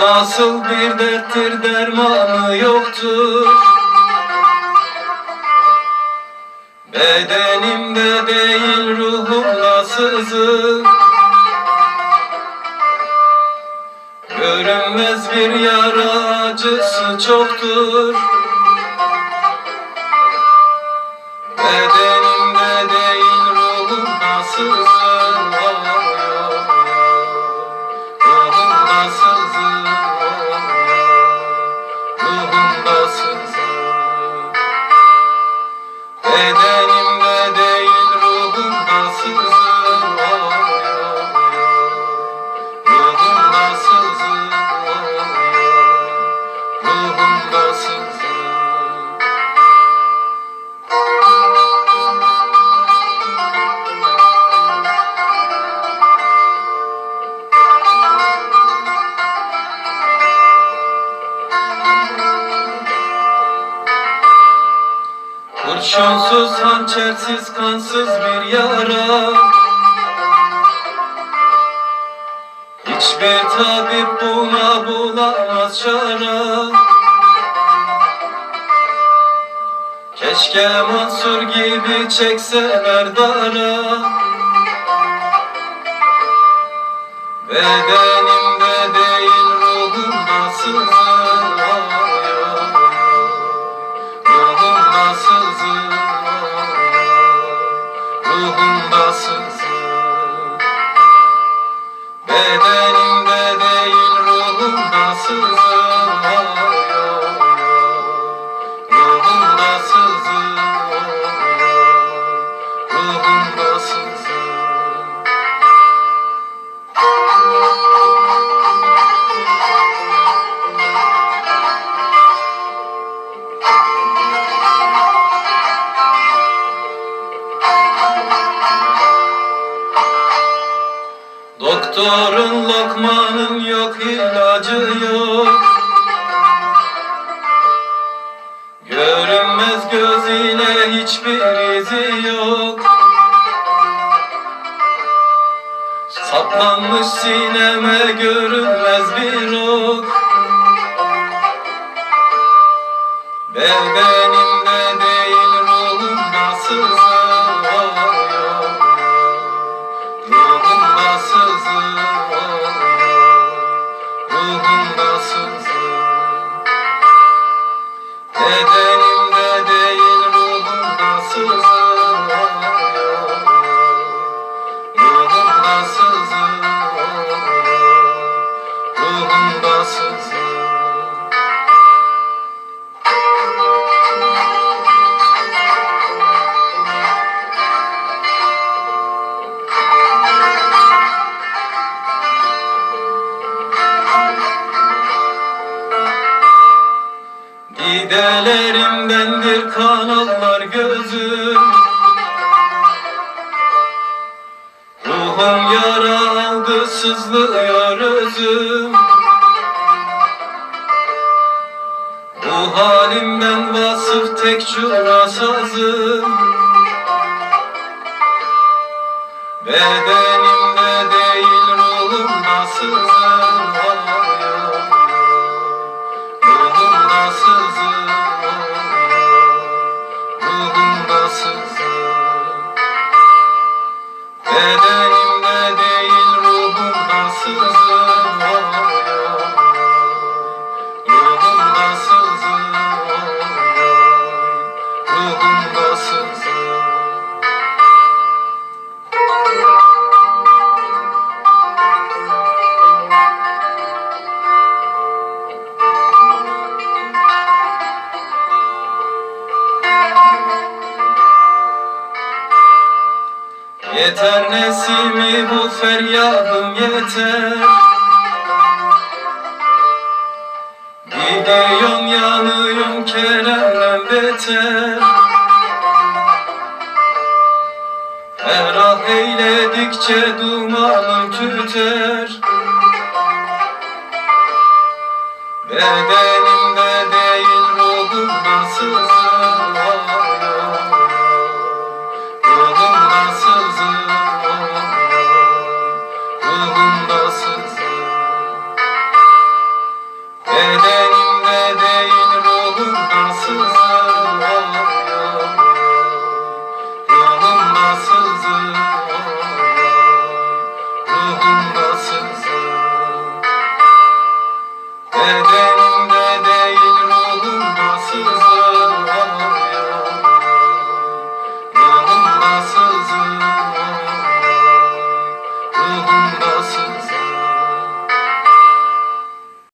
Nasıl bir derttir dermanı yoktur. Bedenimde değil ruhumda sızır Görünmez bir yara acısı çoktur Kurşunsuz, hançersiz, kansız bir yara. Hiçbir tabip buna bulamaz çare. Keşke Mansur gibi çekseler dara. Bedenimde değil ruhumda sızır Doktorun lokmanın yok ilacı yok. Görünmez göz hiçbir izi yok. Saplanmış sineme görünmez bir ok. Bedenimde değil ruhumda sızır Ruhumda sızır Ruhumda sızır Didelerimdendir kanallar gözüm Ruhum yara aldı sızlıyor özüm Bu halimden vasıf tek cura sazım. Bedenimde değil ruhumda sızır Ruhumda Yeter nesimi bu feryadım yeter. Gidiyorum yanıyorum Kerem'den beter. Ferah eyledikçe dumanım tüter. Bedenimde Ruhumda sızır